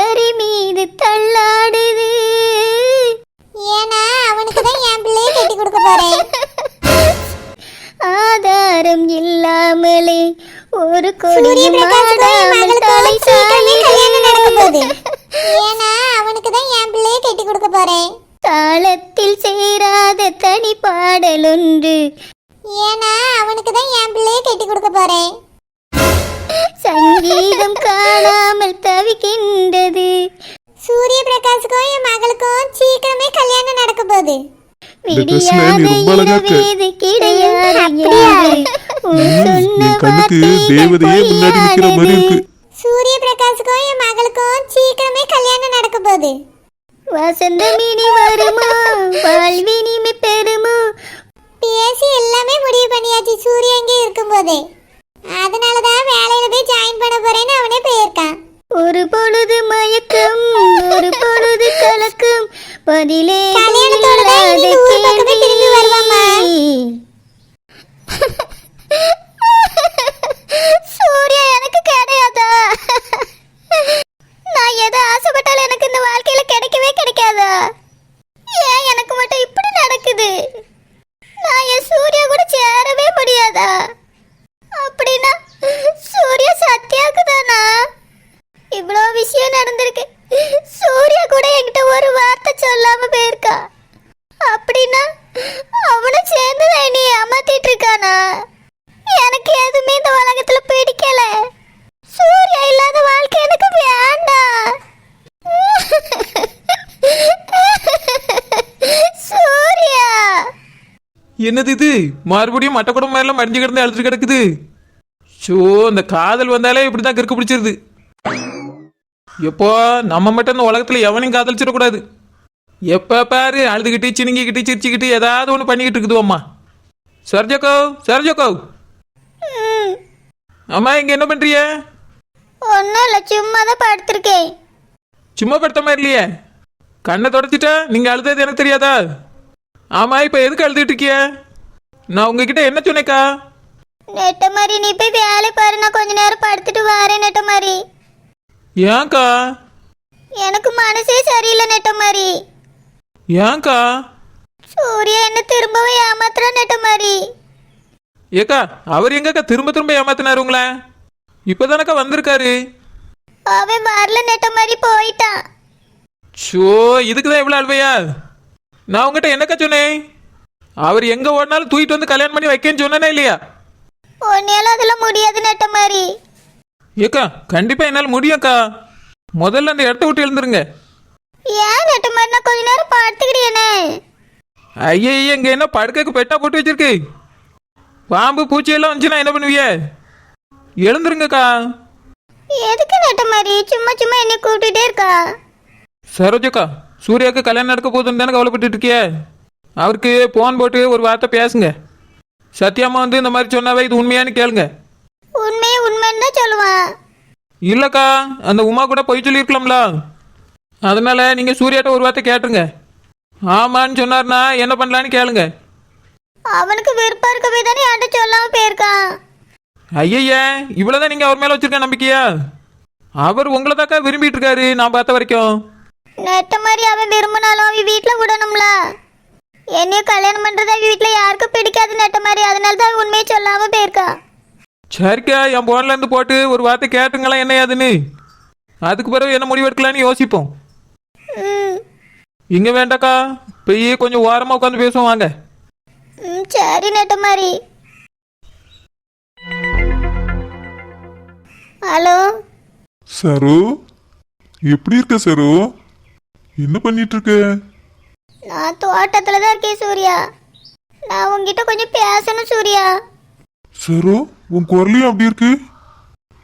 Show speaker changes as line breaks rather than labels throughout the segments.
தரை மீது தள்ளாடுது.
ஏன்னா அவனுக்கு தான் என் பிள்ளையை கட்டி கொடுக்க போறேன்.
ஆதாரம் இல்லாமலே ஒரு கொடி மாடாமல் தலை சாயுது
ஏன்னா அவனுக்கு தான் என் பிள்ளையை கட்டி கொடுக்க போறேன்.
தாளத்தில் சேராத தனி பாடலொன்று
ஏன்னா அவனுக்கு தான் என் பிள்ளையை கட்டி கொடுக்க போறேன்.
சங்கீதம் காணாமல் தவிக்கின்றது.
சூரிய பிரகாஷுக்கும் என் மகளுக்கும் சீக்கிரமே கல்யாணம் நடக்க போகுது.
இந்த dressல நீ ரொம்ப அழகா இருக்க.
இரவேது கிடையாது
அப்படியா?
என்று உன்
ம்,
சொன்ன
என் கண்ணுக்கு
வார்த்தைகள்
தேவதையே முன்னாடி நிக்கிற மாதிரி இருக்கு.
சூரிய பிரகாஷுக்கும் என் மகளுக்கும் சீக்கிரமே கல்யாணம் நடக்க போகுது.
வசந்தம் இனி வருமா? வாழ்வினிமை பெறுமோ?
பேசி எல்லாமே முடிவு பண்ணியாச்சு. சூர்யா இங்கே இருக்கும்போதே. அதனால தான் வேலையில போய் ஜாயின் பண்ண போறேன்னு அவனே போயிருக்கான்.
ஒரு பொழுது மயக்கம் ஒரு பொழுது கலக்கம். பதிலே
கல்யாணத்தோட தான் இனி இந்த ஊர் பக்கமே திரும்பி வருவாம்மா.
சூர்யா எனக்கு கிடையாதா நான் எதை ஆசைப்பட்டாலும் எனக்கு இந்த வாழ்க்கையில கிடைக்கவே கிடைக்காதா ஏன் எனக்கு மட்டும் இப்படி நடக்குது நான் என் சூர்யா கூட சேரவே முடியாதா அப்படின்னா சூர்யா சத்யாக்கு தானா இவ்வளோ விஷயம் நடந்திருக்கு சூர்யா கூட என்கிட்ட ஒரு வார்த்தை சொல்லாம போயிருக்கா அப்படின்னா அவனும் சேர்ந்து தான் என்னை ஏமாத்திட்டு இருக்கானா எனக்கு எதுவுமே இந்த உலகத்துல பிடிக்கல சூர்யா இல்லாத வாழ்க்கை எனக்கு வேண்டாம் சூர்யா
என்னது இது? மறுபடியும் மட்ட குடும்பம் எல்லாம் மடிஞ்சு கிடந்து அழுதுட்டு கிடக்குது. ஷோ இந்த காதல் வந்தாலே இப்படி தான் கிறுக்கு பிடிச்சிருது. எப்போ நம்ம மட்டும் இந்த உலகத்தில் எவனையும் காதலிச்சிடக்கூடாது. எப்போ பாரு அழுதுகிட்டு சினிங்கிக்கிட்டு சிரிச்சுக்கிட்டு ஏதாவது ஒன்று பண்ணிக்கிட்டு இருக்குது அம்மா சரஜக்கோ. சரஜக்கோ அம்மா இங்கே என்ன பண்ணுறிய
ஒண்ணும் இல்ல சும்மா தான் படுத்திருக்கேன்.
சும்மா படுத்த மாதிரி இல்லையே? கண்ணை தொடச்சிட்டா நீங்கள் அழுதது எனக்கு தெரியாதா? ஆமாம் இப்போ எதுக்கு அழுதுகிட்டு இருக்கிய? நான் உங்ககிட்ட என்ன சொன்னேக்கா?
நெட்ட மாதிரி நீ போய் வேலை பாரு நான் கொஞ்ச நேரம் படுத்துட்டு வரேன் நெட்ட மாதிரி
ஏன்க்கா
எனக்கு மனசே சரியில்லை நெட்ட மாதிரி
ஏன்க்கா
சூர்யா என்ன திரும்பவும் ஏமாத்துறா நெட்ட மாதிரி
ஏக்கா அவர் எங்கக்கா திரும்ப திரும்ப ஏமாத்தினாரு உங்கள? இப்போதானக்கா வந்திருக்காரு.
அவன் வரல நெட்ட மாதிரி போயிட்டான்.
ஷோ இதுக்கு தான் இவ்வளோ அழுவையா? நான் உங்ககிட்ட என்னக்கா சொன்னேன்? அவர் எங்கே ஓடினாலும் தூக்கிட்டு வந்து கல்யாணம் பண்ணி வைக்கேன்னு சொன்னேனே இல்லையா?
உன்னையால அதெல்லாம் முடியாது நெட்ட மாதிரி
ஏக்கா கண்டிப்பாக என்னால் முடியும்க்கா. முதல்ல அந்த இடத்த விட்டு எழுந்துருங்க.
ஏன் நெட்ட மாதிரி நான் கொஞ்ச நேரம் படுத்துக்கிட்டேனே
ஐயே இங்கே என்ன படுக்கைக்கு பெட்டா போட்டு வச்சிருக்கு? பாம்பு பூச்சி எல்லாம் வந்துச்சுன்னா என்ன பண்ணுவிய? எழுந்துருங்கக்கா.
எதுக்கு நெட்ட மாதிரி சும்மா சும்மா என்னை கூப்பிட்டுட்டே இருக்கா?
சரோஜக்கா சூர்யாவுக்கு கல்யாணம் நடக்க போகுதுன்னு தானே கவலைப்பட்டு இருக்கியே? அவருக்கு ஃபோன் போட்டு ஒரு வார்த்தை பேசுங்க. சத்யாம்மா வந்து இந்த மாதிரி சொன்னாவே இது உண்மையான்னு கேளுங்க.
உண்மையே உண்மைன்னு தான் சொல்லுவான்.
இல்லைக்கா அந்த உமா கூட பொய் சொல்லியிருக்கலாம்ல. அதனால நீங்கள் சூர்யாட்ட ஒரு வார்த்தை கேட்டுருங்க. ஆமான்னு சொன்னார்னா என்ன பண்ணலான்னு கேளுங்க.
அவனுக்கு விருப்பம் இருக்க போய் தானே என்கிட்ட சொல்லாம போயிருக்கான்.
ஐயய்யா இவ்வளோதான் நீங்கள் அவர் மேலே வச்சிருக்க நம்பிக்கையா? அவர் உங்களை தாக்கா விரும்பிட்டு இருக்காரு நான் பார்த்த வரைக்கும்.
நெட்ட மாதிரி அவன் விரும்பினாலும் அவன் வீட்டில் விடணும்ல. என்னையும் கல்யாணம் பண்றது அவன் வீட்டில் யாருக்கும் பிடிக்காது நெட்ட மாதிரி. அதனால தான் அவன் உண்மையை சொல்லாம போயிருக்கா.
சரிக்கா என் போன்ல இருந்து போட்டு ஒரு வார்த்தை கேட்டுங்களா என்ன ஏதுன்னு. அதுக்கு பிறகு என்ன முடிவு எடுக்கலான்னு யோசிப்போம்.
ம்.
இங்கே வேண்டாக்கா போய் கொஞ்சம் ஓரமாக உட்காந்து பேசுவோம் வாங்க.
ம் சரி நெட்ட மாதிரி. ஹலோ?
சரு எப்படி இருக்க சரு? என்ன பண்ணிட்டு இருக்க
நான் தோட்டத்தில் தான் இருக்கேன் சூர்யா. நான் உங்ககிட்ட கொஞ்சம் பேசணும் சூர்யா.
சரு உன் குரலையும் அப்படி இருக்கு?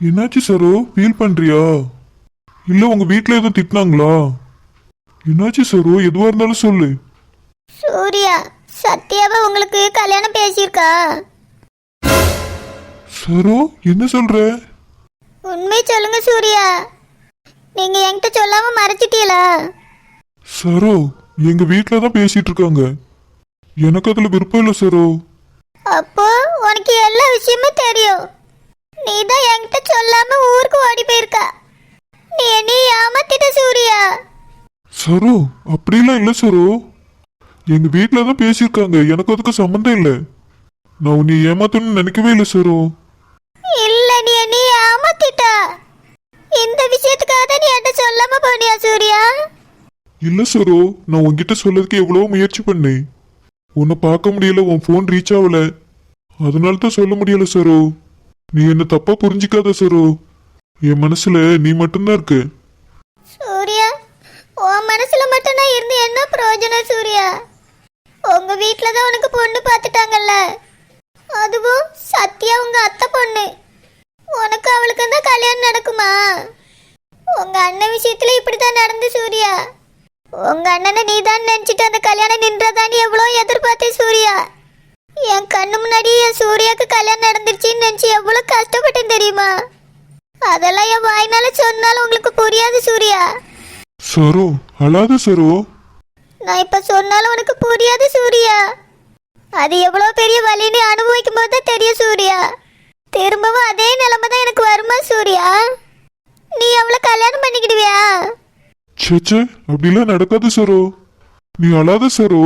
என்னாச்சு சரு? ஃபீல் பண்றியா? இல்ல உங்க வீட்ல எதுவும் திட்டினாங்களா? என்னாச்சு சரு? எதுவா இருந்தாலும் சொல்லு.
சூர்யா சத்யாவை உங்களுக்கு கல்யாணம் பேசியிருக்கா?
சரு என்ன சொல்ற?
உண்மை சொல்லுங்க சூர்யா. நீங்க என்கிட்ட சொல்லாம மறைச்சிட்டீங்களா?
சரு எங்க வீட்ல தான் பேசிட்டு இருக்காங்க. எனக்கு அதுல விருப்பம் இல்ல சரு.
அப்போ உனக்கு எல்லா விஷயமும் தெரியும். நீ தான் என்கிட்ட சொல்லாம ஊருக்கு ஓடி போயிருக்கா. நீ என்னை ஏமாத்திட்ட சூர்யா.
சரோ அப்படிலாம் இல்லை சரோ. எங்க வீட்ல தான் பேசியிருக்காங்க. எனக்கு அதுக்கு சம்மந்தம் இல்லை. நான் உன்னை ஏமாத்தணும்னு நினைக்கவே இல்லை சரோ.
இல்ல நீ என்னை ஏமாத்திட்டா. இந்த விஷயத்துக்காக நீ என்கிட்ட சொல்லாம போனியா சூர்யா?
இல்லை சரோ நான் உன்கிட்ட சொல்லதுக்கு எவ்வளோ முயற்சி பண்ணேன். உன்னை பார்க்க முடியல உன் ஃபோன் ரீச் ஆகல. அதனால தான் சொல்ல முடியல சரோ. நீ என்ன தப்பா புரிஞ்சிக்காத சரோ. என் மனசுல நீ மட்டும்தான் இருக்கு.
சூர்யா உன் மனசுல மட்டும் நான் இருந்து என்ன பிரயோஜனம் சூர்யா? உங்க வீட்டில் தான் உனக்கு பொண்ணு பார்த்துட்டாங்கல்ல. அதுவும் சத்யா உங்க அத்தை பொண்ணு. உனக்கு அவளுக்கு தான் கல்யாணம் நடக்குமா? உங்க அண்ணன் விஷயத்துல இப்படித்தான் நடந்து சூர்யா. உங்க அண்ணனை நீ தான் நினைச்சிட்டு அந்த கல்யாணம் நின்றதான்னு எவ்வளோ எதிர்பார்த்தேன் சூர்யா. என் கண்ணு முன்னாடி என் சூர்யாக்கு கல்யாணம் நடந்துருச்சுன்னு நினைச்சு எவ்வளோ கஷ்டப்பட்டேன் தெரியுமா? அதெல்லாம் என் வாய்னால சொன்னாலும் உங்களுக்கு புரியாது சூர்யா.
சரோ அழாத சரோ.
நான் இப்ப சொன்னாலும் உனக்கு புரியாது சூர்யா. அது எவ்வளவு பெரிய வலின்னு அனுபவிக்கும் போது தான் தெரியும் சூர்யா. திரும்பவும் அதே நிலைமை தான் எனக்கு வருமா சூர்யா? நீ அவளை கல்யாணம் பண்ணிக்கிடுவியா?
சேச்சே அப்படிலாம் நடக்காது சரோ. நீ அழாத சரோ.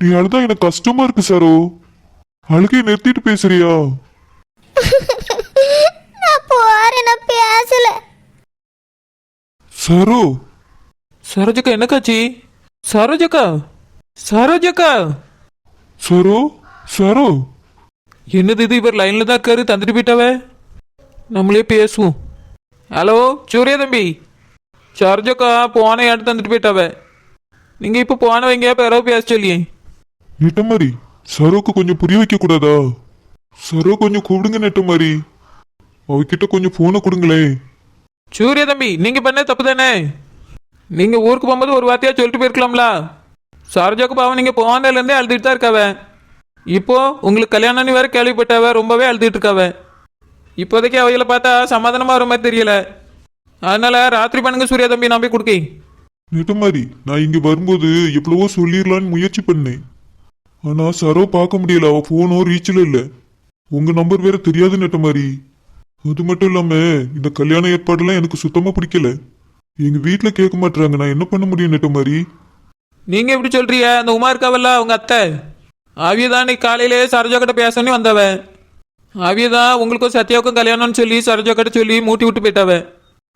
நீ அழுதா எனக்கு கஷ்டமா இருக்கு சரோ. அழுகையை நிறுத்திட்டு பேசுறியா?
பேசல.
சரோ.
சரோஜக்கா என்னக்காச்சி? சரோஜக்கா? சரோஜக்கா?
சரோ சரோ.
என்னது இது? இவர் லைனில் தான் இருக்காரு தந்துட்டு போயிட்டாவே? நம்மளே பேசுவோம். ஹலோ சூர்யா தம்பி. சரோஜக்கா போன எடுத்து தந்துட்டு போயிட்டாவே நீங்கள் இப்போ போன வைங்க பிறகு பேச சொல்லியே
நெட்ட மாதிரி சரோக்கு கொஞ்சம் புரிய வைக்க கூடாதா சரோ கொஞ்சம் கூப்பிடுங்க நெட்ட மாதிரி அவகிட்ட கொஞ்சம் போனை கொடுங்களேன்
சூர்யா தம்பி நீங்கள் பண்ண தப்பு தானே நீங்கள் ஊருக்கு போகும்போது ஒரு வார்த்தையாக சொல்லிட்டு போயிருக்கலாம்ல சரோஜாக்கு பாவம் நீங்கள் போனதுலேருந்தே அழுதுட்டு தான் இருக்காவ இப்போ உங்களுக்கு கல்யாணம்னு வேற கேள்விப்பட்டாவ ரொம்பவே அழுதுட்டு இருக்காவ இப்போதைக்கு அவைகளை பார்த்தா சமாதானமாக வர மாதிரி தெரியல அதனால ராத்திரி பண்ணுங்க சூர்யா தம்பி நான் போய் கொடுக்கேன்.
நெட்ட மாதிரி நான் இங்க வரும்போது எவ்வளவோ சொல்லிடலான்னு முயற்சி பண்ணேன். ஆனா சரோ பார்க்க முடியல அவ போனோ ரீச்சில் இல்ல. உங்க நம்பர் வேற தெரியாது நெட்ட மாதிரி அது மட்டும் இல்லாம இந்த கல்யாண ஏற்பாடெல்லாம் எனக்கு சுத்தமா பிடிக்கல. எங்க வீட்ல கேட்க மாட்டாங்க நான் என்ன பண்ண முடியும் நெட்ட மாதிரி
நீங்க எப்படி சொல்றீங்க அந்த உமா இருக்காவல்ல அவங்க அத்தை? அவிய தான் இன்னைக்கு காலையிலே சரோஜா கிட்ட பேசணும்னு வந்தவ அவிய தான் உங்களுக்கும் சத்யாவுக்கும் கல்யாணம்னு சொல்லி சரோஜா கிட்ட சொல்லி மூட்டி விட்டு போயிட்டாவ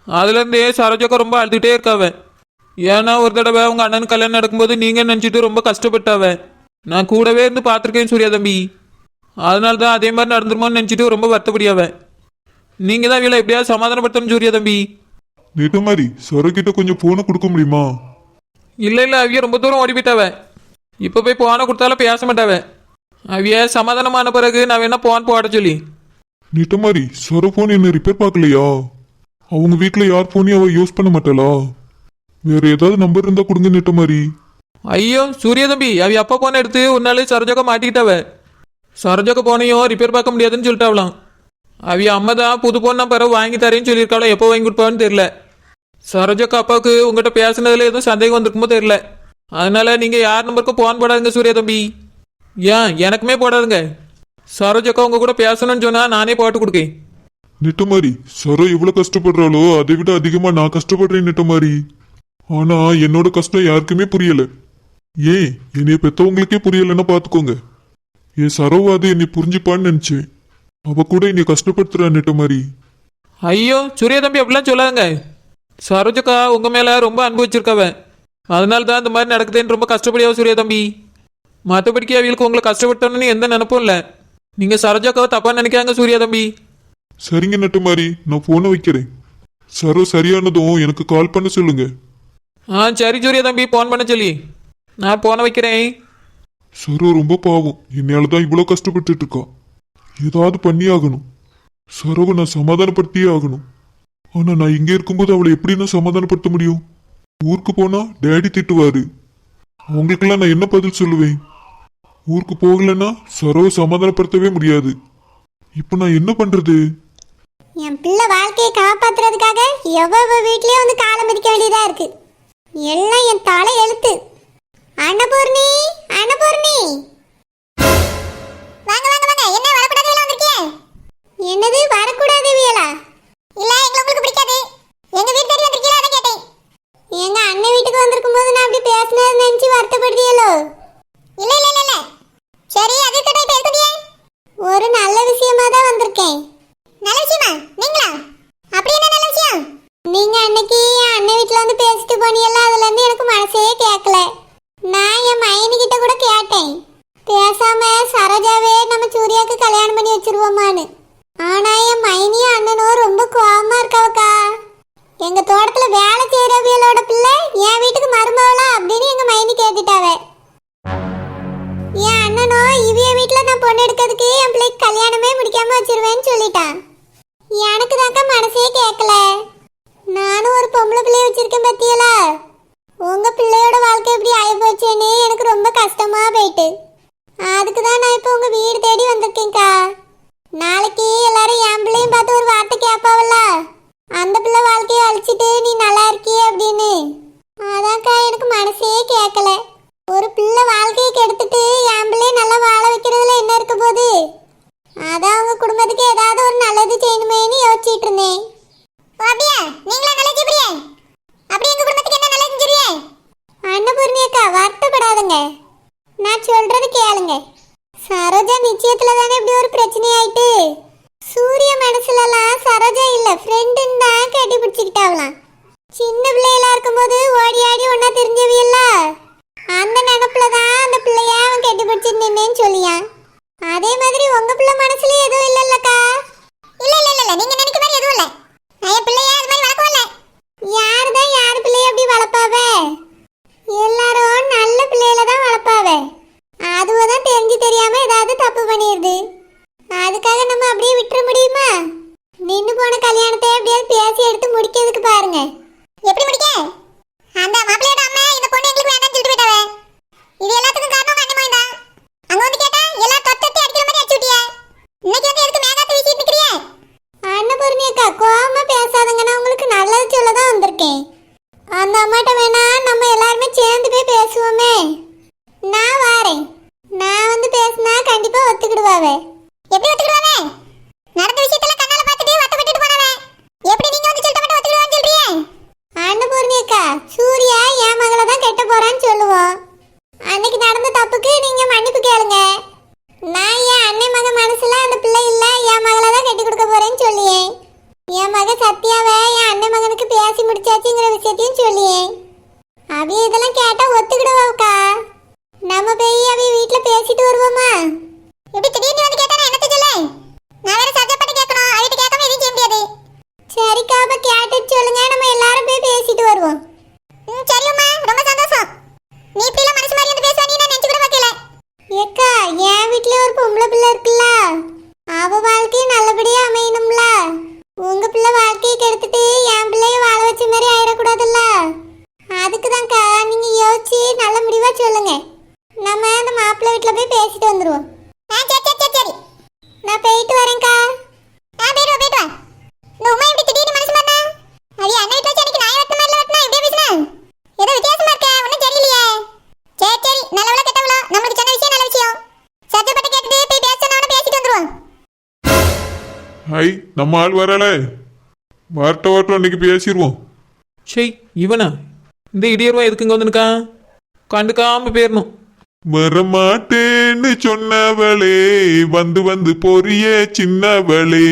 அதுலேருந்தே சரோஜாக்கா ரொம்ப அழுதுகிட்டே இருக்காவ. ஏன்னா ஒரு தடவை உங்க அண்ணனுக்கு கல்யாணம் நடக்கும்போது நீங்க நினச்சிட்டு ரொம்ப கஷ்டப்பட்டாவ. நான் கூடவே இருந்து பார்த்துருக்கேன் சூர்யா தம்பி. அதனால தான் அதே மாதிரி நடந்துருமோன்னு நினச்சிட்டு ரொம்ப வருத்தப்படியாவ. நீங்க தான் இவளை எப்படியாவது சமாதானப்படுத்தணும் சூர்யா தம்பி.
நெட்ட மாதிரி சரோ கிட்ட கொஞ்சம் போனை கொடுக்க முடியுமா?
இல்லை இல்லை அவிய ரொம்ப தூரம் ஓடி போயிட்டாவ. இப்போ போய் போனை கொடுத்தாலும் பேச மாட்டாவ. அவிய சமாதானமான பிறகு நான் வேணா போன் போட சொல்லி.
நெட்ட மாதிரி சரோ போன் என்ன ரிப்பேர் பார்க்கலையா? அவங்க வீட்டில் யார் போனையும் அவள் யூஸ் பண்ண மாட்டாளா? வேற ஏதாவது நம்பர் இருந்தா கொடுங்க நெட்ட மாதிரி.
ஐயோ சூரிய தம்பி அவி அப்பா போன எடுத்து ஒரு நாள் சரோஜாக்கா மாட்டிக்கிட்டாவ? சரோஜாக்கா போனையும் ரிப்பேர் பார்க்க முடியாதுன்னு சொல்லிட்டாவலாம் அவிய அம்மா தான் புது போன் நான் பிறகு வாங்கி தரேன்னு சொல்லியிருக்காளோ எப்போ வாங்கி கொடுப்பான்னு தெரியல. சரோஜாக்கா அப்பாவுக்கு உங்ககிட்ட பேசுனதுல எதுவும் சந்தேகம் வந்திருக்குமோ தெரியல. அதனால நீங்க யார் நம்பருக்கும் போன் போடாதுங்க சூரிய தம்பி. ஏன் எனக்குமே போடாதுங்க. சரோஜாக்கா உங்க கூட பேசணும்னு சொன்னா நானே போட்டு கொடுக்கேன்.
நெட்ட மாதிரி சரோ இவ்வளோ கஷ்டப்படுறாளோ? அதை விட அதிகமா நான் கஷ்டப்படுறேன் நெட்ட மாதிரி ஆனா என்னோட கஷ்டம் யாருக்குமே புரியல. ஏன் என்னைய பெத்தவங்களுக்கே புரியலன்னா பாத்துக்கோங்க. என் சரோவாது என்னை புரிஞ்சுப்பான்னு நினைச்சேன். அவ கூட என்னை கஷ்டப்படுத்துறா நெட்ட மாதிரி
ஐயோ சூர்யா தம்பி அப்படிலாம் சொல்லாதுங்க. சரோஜக்கா உங்க மேல ரொம்ப அனுபவிச்சிருக்கவன் அதனால தான் இந்த மாதிரி நடக்குதுன்னு ரொம்ப கஷ்டப்படியாவ சூர்யா தம்பி? மற்றபடிக்கு அவங்களுக்கு உங்களை கஷ்டப்பட்டோன்னு எந்த நினப்பும் இல்லை. நீங்க சரோஜாக்காவை தப்பா நினைக்காங்க சூர்யா தம்பி.
சரிங்க நெட்ட மாதிரி நான் போனை வைக்கிறேன். சரோ சரியானதும் எனக்கு கால் பண்ண சொல்லுங்க.
ஆ சரி சூர்யா தம்பி ஃபோன் பண்ண சொல்லி. நான் போன வைக்கிறேன்.
சரோ ரொம்ப பாவம். என்னால தான் இவ்வளோ கஷ்டப்பட்டுட்டு இருக்கா ஏதாவது பண்ணி ஆகணும் சரோவை நான் சமாதானப்படுத்தியே ஆகணும். ஆனா நான் இங்கே இருக்கும்போது அவளை எப்படி நான் சமாதானப்படுத்த முடியும்? ஊருக்கு போனா டேடி திட்டுவாரு. அவங்களுக்கெல்லாம் நான் என்ன பதில் சொல்லுவேன்? ஊருக்கு போகலன்னா சரோவை சமாதானப்படுத்தவே முடியாது. இப்போ நான் என்ன பண்றது?
என் பிள்ளை வாழ்க்கையை காப்பாத்துறதுக்காக எவ்வளவு வீட்லயே வந்து காலம் மிதிக்க வேண்டியதா இருக்கு. எல்லாம் என் தலை எழுத்து. அன்னபூர்ணி அன்னபூர்ணி. வாங்க
என்ன வரக்கூடாது வந்திருக்கீங்க
என்னது வரக்கூடாது வியலா?
இல்ல எங்களை உங்களுக்கு பிடிக்காது. எங்க வீட்டு தேடி வந்திருக்கீங்களா? அதை கேட்டேன்.
எங்க அண்ணன் வீட்டுக்கு வந்திருக்கும் போது நான் அப்படி பேசினது நினைச்சு வருத்தப்படுறியலோ
இல்ல இல்ல இல்ல சரி அது கிட்ட இப்ப
ஒரு நல்ல விஷயமா தான் வந்திருக்கேன்.
நல்ல விஷயமா? நீங்களா? அப்படி என்ன நல்ல விஷயம்?
நீங்க அன்னைக்கு என் அண்ணன் வீட்டுல வந்து பேசிட்டு போனீங்கல்ல அதுல இருந்து எனக்கு மனசே கேட்கல நான் என் மைனி கிட்ட கூட கேட்டேன். பேசாம சரோஜாவே நம்ம சூர்யாக்கு கல்யாணம் பண்ணி வச்சிருவோமான்னு. ஆனா என் மைனியும் அண்ணனும் ரொம்ப கோபமா இருக்காவக்கா. எங்க தோட்டத்துல வேலை செய்யறவியலோட பிள்ளை என் வீட்டுக்கு மருமவளா அப்படின்னு எங்க மைனி கேட்டுட்டாவே. என் அண்ணனோ இவிய வீட்டில் நான் பொண்ணு எடுக்கிறதுக்கு என் பிள்ளைக்கு கல்யாணமே முடிக்காம வச்சிருவேன்னு சொல்லிட்டான் எனக்கு தாக்க மனசே கேட்கல நானும் ஒரு பொம்பளை பிள்ளைய வச்சிருக்கேன் பத்தியலா? உங்க பிள்ளையோட வாழ்க்கை எப்படி ஆயிப்போச்சேன்னு எனக்கு ரொம்ப கஷ்டமா போயிட்டு அதுக்கு தான் நான் இப்போ உங்க வீடு தேடி வந்திருக்கேன்க்கா நாளைக்கு எல்லாரும் என் பிள்ளையும் பார்த்து ஒரு வார்த்தை கேட்பாவல்ல அந்த பிள்ளை வாழ்க்கையை அழிச்சிட்டு நீ நல்லா இருக்கியே அப்படின்னு அதான்க்கா எனக்கு மனசே கேட்கல ஒரு பிள்ளை வாழ்க்கையை கெடுத்துட்டு என் பிள்ளைய நல்லா வாழ வைக்கிறதுல என்ன இருக்க போகுது அதான் அவங்க குடும்பத்துக்கு ஏதாவது ஒரு நல்லது செய்யணுமேன்னு யோசிச்சிட்டு இருந்தேன்
ஓ, அப்படியா நீங்களா நல்ல ஜிப்ரியே அப்படி எங்க குடும்பத்துக்கு என்ன நல்லது செஞ்சிருவே
அன்னபூர்ணி அக்கா வருத்தப்படாதுங்க நான் சொல்றது கேளுங்க. சரோஜா நிச்சயத்துல தானே இப்படி ஒரு பிரச்சனை ஆயிட்டு சூரிய மனசுலலாம் சரோஜா இல்ல ஃப்ரெண்டுன்னு தான் கட்டி பிடிச்சிக்கிட்டாவலாம் சின்ன பிள்ளைகளா இருக்கும்போது ஓடி ஆடி ஒன்னா தெரிஞ்சவியல்ல? அந்த நினப்புல தான் அந்த பிள்ளைய அவன் கட்டி பிடிச்சிட்டு நின்னேன்னு சொல்லியான். அதே மாதிரி உங்க பிள்ளை மனசுல எதுவும் இல்லல்லக்கா?
இல்ல இல்ல இல்ல நீங்க நினைக்க மாதிரி எதுவும் இல்ல. நான் என் பிள்ளைய அது மாதிரி வளர்க்கவும் இல்ல.
யாரு தான் யார் பிள்ளைய அப்படி வளர்ப்பாவே? આવે நம்ம
ஆள் வரல. வரட்ட வரட்டும் இன்னைக்கு பேசிடுவோம்
ஷெய் இவனா? இந்த இடியர்வா எதுக்குங்க வந்துருக்கான் கண்டுக்காம போயிடணும்
வரமாட்டேன்னு சொன்னவளே வந்து வந்து பொரிய சின்னவளே.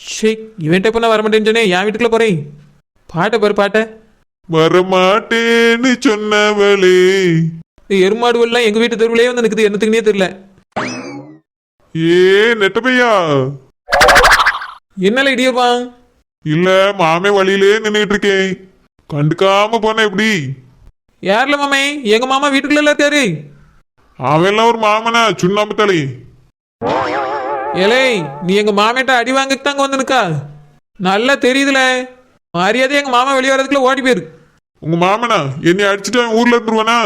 ஷெய் இவன்ட்ட இப்போ நான் வரமாட்டேன்னு சொன்னேன் என் வீட்டுக்குள்ள போறேன் பாட்டை பாரு பாட்டை.
வரமாட்டேன்னு சொன்னவளே.
எருமாடுவெல்லாம் எங்க வீட்டு தெருவிலே வந்து நிற்குது என்னத்துக்குனே தெரியல.
ஏ நெட்டப்பையா?
என்னால இடியர்வா
இல்ல மாமே வழியிலே நின்னுட்டு இருக்கேன் கண்டுக்காம போன எப்படி?
யார்ல மாமே? எங்க மாமா வீட்டுக்குள்ள இருக்காரு.
அவன் எல்லாம் ஒரு மாமனா சுண்ணாம்பு தலை
ஏலே நீ எங்க மாமேட்ட அடி வாங்கக்கு தாங்க வந்து நிக்கா நல்லா தெரியுதுல. மரியாதை எங்க மாமா வெளியே வரதுக்குள்ள ஓடி போயிரு.
உங்க மாமனா என்னை அடிச்சுட்டு அவன் ஊர்ல இருந்துருவானா?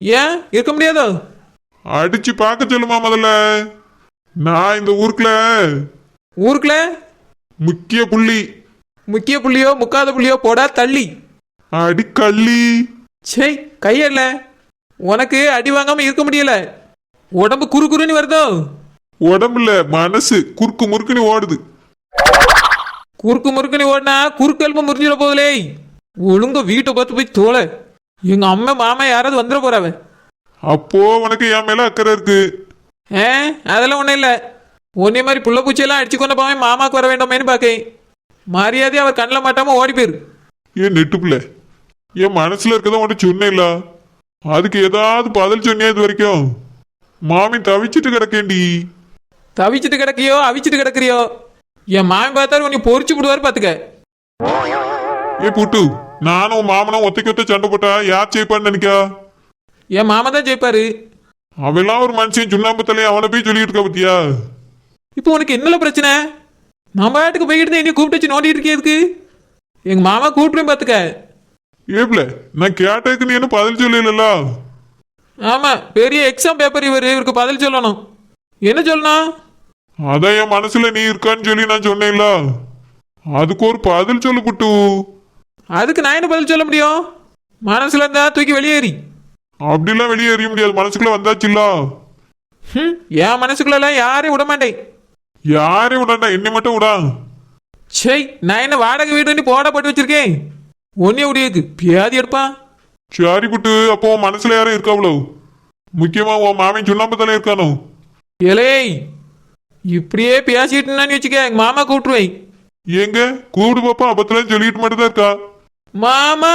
ஏன்? இருக்க முடியாதோ?
அடிச்சு பார்க்க சொல்லுமா முதல்ல. நான் இந்த ஊருக்குள்ள
ஊருக்குள்ள?
முக்கிய புள்ளி.
முக்கிய புள்ளியோ முக்காத புள்ளியோ போடா தள்ளி.
அடிக்கள்ளி.
சே கையல்ல. உனக்கு அடி வாங்காம இருக்க முடியல. உடம்பு குறு குறுன்னு வருதோ?
உடம்புல மனசு குறுக்கு முறுக்குன்னு ஓடுது.
குறுக்கு முறுக்குன்னு ஓடினா குறுக்கெலும்பு முறிஞ்சிட போகலே ஒழுங்க வீட்டை பார்த்து போய் தோலை எங்க அம்மா மாமா யாராவது வந்துட போறாவ?
அப்போ உனக்கு என் மேல அக்கறை இருக்கு.
ஏ அதெல்லாம் ஒன்றும் இல்லை. உன்னே மாதிரி புள்ள பூச்சியெல்லாம் அடிச்சு கொண்டு போவேன் மாமாக்கு வர வேண்டாமேன்னு பார்க்கேன். மரியாதையை அவர் கண்ணில் மாட்டாம ஓடி போயிரு.
ஏன் நெட்டு பிள்ளை? என் மனசுல இருக்கதான் உன்கிட்ட சொன்னேன்ல அதுக்கு ஏதாவது பதில் சொன்னியா இது வரைக்கும்? மாமி தவிச்சிட்டு கிடக்கேண்டி
தவிச்சிட்டு கிடக்கியோ அவிச்சிட்டு கிடக்குறியோ? என் மாமன் பார்த்தாரு உன்னை பொறிச்சு விடுவாரு பார்த்துக்க
ஏ புட்டு நானும் மாமனும் ஒத்தைக்கு ஒத்த சண்டை போட்டா யார் ஜெயிப்பான்னு நினைக்கா
என் மாமா தான் ஜெயிப்பாரு.
அவெல்லாம் ஒரு மனுஷன் சுண்ணாம்பு தலையை அவனை போய் சொல்லிட்டு இருக்கா பத்தியா?
இப்போ உனக்கு என்னல பிரச்சனை? நம்ம பாட்டுக்கு போய்கிட்டு தான் என்னைய கூப்பிட்டு வச்சு நோண்டிட்டு இருக்கேதுக்கு எங்க மாமா கூப்பிட்டுமே பார்த்துக்க
ஏப்ல நான் கேட்டதுக்கு நீ என்ன பதில் சொல்லல
ஆமா பெரிய எக்ஸாம் பேப்பர் இவர் இவருக்கு பதில் சொல்லணும். என்ன சொல்லணும்
அதான் என் மனசுல நீ இருக்கான்னு சொல்லி நான் சொன்னேன்ல. அதுக்கு ஒரு பதில் சொல்லு புட்டு.
அதுக்கு நான் என்ன பதில் சொல்ல முடியும்? மனசுல இருந்தா தூக்கி வெளியேறி.
அப்படிலாம் வெளியே எறிய முடியாது. மனசுக்குள்ள வந்தாச்சுல்ல
ஹம், என் மனசுக்குள்ளெல்லாம் யாரையும் விட மாட்டேன்
யாரையும் விடாண்டா என்னை மட்டும் விடா
சே நான் என்ன வாடகை வீடு பண்ணி போட போட்டு வச்சிருக்கேன். ஒன்னே முடியாது பியாதி எடுப்பான்
சரி புட்டு அப்போ உன் மனசுல யாரும் இருக்காவளோ? முக்கியமா உன் மாமன் சுண்ணாம்பு தலை இருக்கானோ?
இலேய் இப்படியே பேசிட்டு வச்சுக்க எங்க மாமா கூப்பிட்டுருவேன்.
எங்க கூடு பாப்பா அப்பத்துல சொல்லிட்டு மட்டும் தான் இருக்கா?
மாமா!